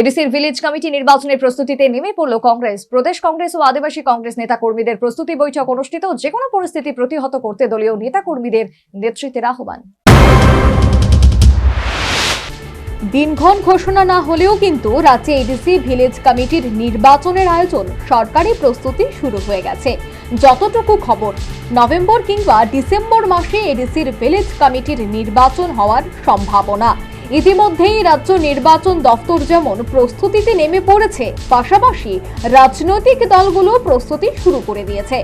এডিসির village committee নির্বাচনের প্রস্তুতিতে নেমে পড়ল কংগ্রেস। প্রদেশ কংগ্রেস ও আদিবাসী কংগ্রেস নেতা কর্মীদের প্রস্তুতি বৈঠক অনুষ্ঠিত যে কোনো পরিস্থিতি প্রতিহত করতে দলীয় নেতা কর্মীদের নেতৃত্বের আহ্বান। দিনক্ষণ ঘোষণা না হলেও কিন্তু রাজ্যে এডিসি ভিলেজ কমিটির নির্বাচনের আয়োজন সরকারি প্রস্তুতি শুরু হয়ে গেছে। যতটুকু খবর, নভেম্বর কিংবা ডিসেম্বর মাসে এডিসির ভিলেজ কমিটির নির্বাচন হওয়ার সম্ভাবনা। ইতিমধ্যেই রাজ্য নির্বাচন দফতর যেমন প্রস্তুতিতে নেমে পড়েছে, পাশাপাশি রাজনৈতিক দলগুলো প্রস্তুতি শুরু করে দিয়েছে।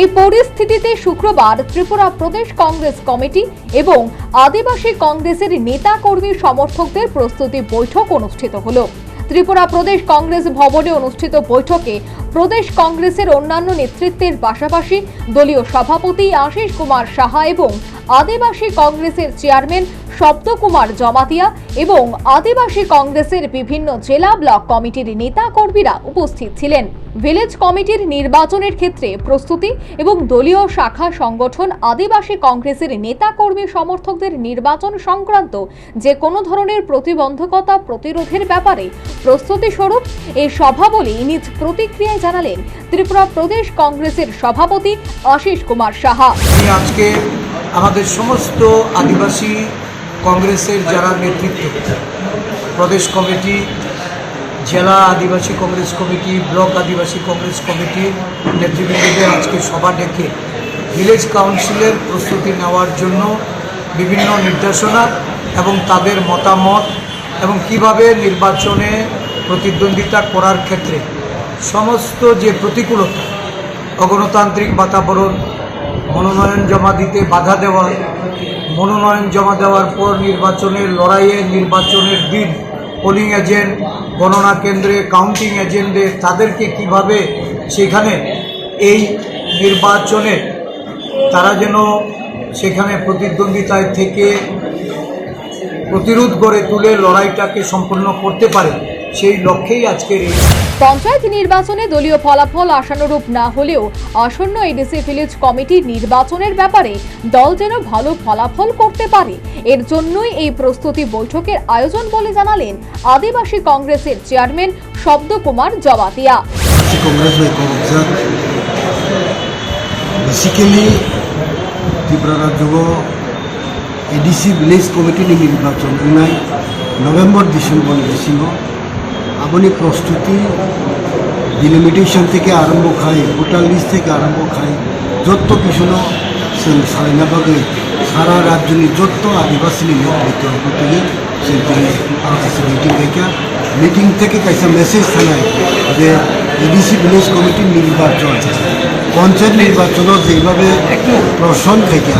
এই পরিস্থিতিতে শুক্রবার ত্রিপুরা প্রদেশ কংগ্রেস কমিটি এবং আদিবাসী কংগ্রেসের নেতা কর্মী সমর্থকদের প্রস্তুতি বৈঠক অনুষ্ঠিত হলো। ত্রিপুরা প্রদেশ কংগ্রেস ভবনে অনুষ্ঠিত বৈঠকে প্রদেশ কংগ্রেসের অন্যান্য নেতৃত্বের পাশাপাশি দলীয় সভাপতি আশিস কুমার সাহা এবং আদিবাসী কংগ্রেসের চেয়ারম্যান শব্দ কুমার জমাতিয়া এবং আদিবাসী কংগ্রেসের বিভিন্ন জেলা ব্লক কমিটির নেতা কর্মীরা উপস্থিত ছিলেন। ভিলেজ কমিটির নির্বাচনের ক্ষেত্রে প্রস্তুতি এবং দলীয় শাখা সংগঠন আদিবাসী কংগ্রেসের নেতা কর্মী সমর্থকদের নির্বাচন সংক্রান্ত যে কোনো ধরনের প্রতিবন্ধকতা প্রতিরোধের ব্যাপারে প্রস্তুতি স্বরূপ এই সভাবলী নিজ প্রতিক্রিয়ায় জানালেন ত্রিপুরা প্রদেশ কংগ্রেসের সভাপতি আশিস কুমার সাহা। আজকে আমাদের সমস্ত আদিবাসী কংগ্রেসের যারা নেতৃত্ব, প্রদেশ কমিটি, জেলা আদিবাসী কংগ্রেস কমিটি, ব্লক আদিবাসী কংগ্রেস কমিটির নেতৃবৃন্দদের আজকে সভা ডেকে ভিলেজ কাউন্সিলের প্রস্তুতি নেওয়ার জন্য বিভিন্ন নির্দেশনা এবং তাদের মতামত এবং কীভাবে নির্বাচনে প্রতিদ্বন্দ্বিতা করার ক্ষেত্রে সমস্ত যে প্রতিকূলতা, অগণতান্ত্রিক বাতাবরণ মনোনয়ন জমা দিতে বাধা দেওয়া, মনোনয়ন জমা দেওয়ার পর নির্বাচনের লড়াইয়ে নির্বাচনের দিন পোলিং এজেন্ট গণনা কেন্দ্রে কাউন্টিং এজেন্টে তাদেরকে কীভাবে সেখানে এই নির্বাচনে তারা যেন সেখানে প্রতিদ্বন্দ্বিতায় থেকে প্রতিরোধ গড়ে তুলে লড়াইটাকে সম্পন্ন করতে পারে। সেই লক্ষ্যেই আজকের এই পঞ্চায়েত নির্বাচনে দলীয় ফলাফল আশানুরূপ না হলেও আসন্ন এডিসি ভিলেজ কমিটির নির্বাচনের ব্যাপারে দল যেন ভালো ফলাফল করতে পারে এর জন্যই এই প্রস্তুতি বৈঠকের আয়োজন বলে জানালেন আদিবাসী কংগ্রেসের চেয়ারম্যান শব্দকুমার জবাতিয়া। বেসিক্যালি ত্রিপুরা রাজ্য এডিসি ভিলেজ কমিটি নির্বাচন নাই। নভেম্বর ডিসেম্বর গেছিল আপনি প্রস্তুতি। ডিলিমিটেশন থেকে আরম্ভ খাই ভোটার লিস্ট থেকে আরম্ভ খাই। যত কিছু সারাইনাভাবে সারা রাজ্যনি যত আদিবাসী প্রত্যেকে সেই মিটিং থেকে মিটিং থেকে কাইসা মেসেজ থানায় যে এডিসি ভিলেজ কমিটির নির্বাচন। পঞ্চায়েত নির্বাচনও যেভাবে প্রশ্ন থেকে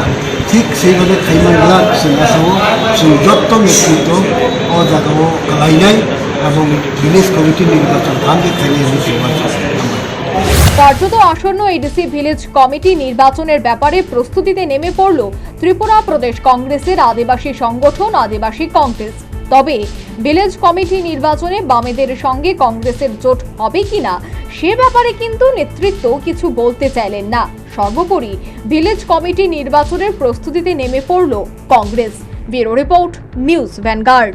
ঠিক সেইভাবে খাইমানগুলা সেনাসাও সেই যত নেতৃত্ব ও জায়গাও খালাইনাই এবং ভিলেজ খাইয়ে নির্বাচন কার্যত আসন্ন এডিসি ভিলেজ কমিটি নির্বাচনের ব্যাপারে প্রস্তুতিতে নেমে পড়ল ত্রিপুরা প্রদেশ কংগ্রেসের আদিবাসী সংগঠন, আদিবাসী কংগ্রেস। তবে ভিলেজ কমিটি নির্বাচনে বামেদের সঙ্গে কংগ্রেসের জোট হবে কিনা, সে ব্যাপারে কিন্তু নেতৃত্ব কিছু বলতে চাইলেন না। সর্বোপরি ভিলেজ কমিটি নির্বাচনের প্রস্তুতিতে নেমে পড়ল Congress. Bureau report, News Vanguard.